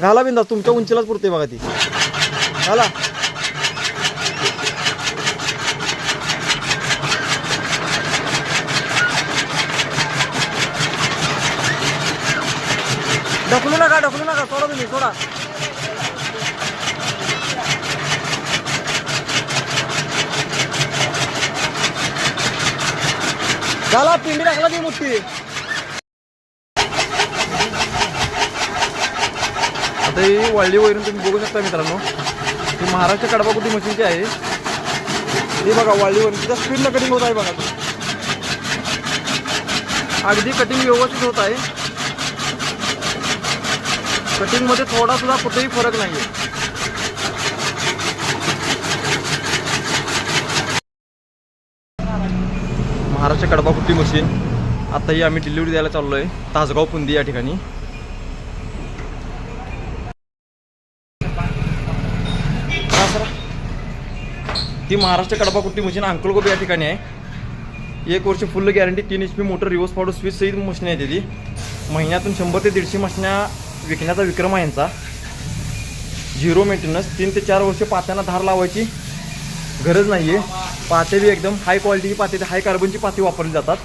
घाला बिंदास तुमच्या उंचीलाच पुरते बघा ती. घाला. ढकलू नका ढकलू नका सोडा तुम्ही सोडा. घाला पिंडी टाकला ती मोठी आता ही वाळली वैरून तुम्ही बघू शकता मित्रांनो. ही महाराष्ट्र कडबाकुटी मशीनची आहे. हे बघा वाळलीवरून वैरून तिथं स्पीडनं कटिंग होत आहे बघा. अगदी कटिंग व्यवस्थित होत आहे. कटिंगमध्ये थोडासुद्धा थोडा सुद्धा कुठेही फरक नाहीये. महाराष्ट्र कडबाकुट्टी मशीन आता ही आम्ही डिलिव्हरी द्यायला चाललो आहे तासगाव पुंदी या ठिकाणी. सर. ती महाराष्ट्र कडपाकुट्टी मशीन अंकलगोबी या ठिकाणी आहे. एक वर्ष फुल गॅरंटी तीन H P motor reverse powder switch सहित मशीन आहे ती महिन्यातून शंभर ते दीडशे मशन्या विकण्याचा विक्रम आहे यांचा. झिरो मेंटेनन्स तीन ते चार वर्ष पात्यांना धार लावायची गरज नाही आहे पाते बी एकदम हाय क्वालिटीची पाते हाय कार्बनची पाती वापरली जातात.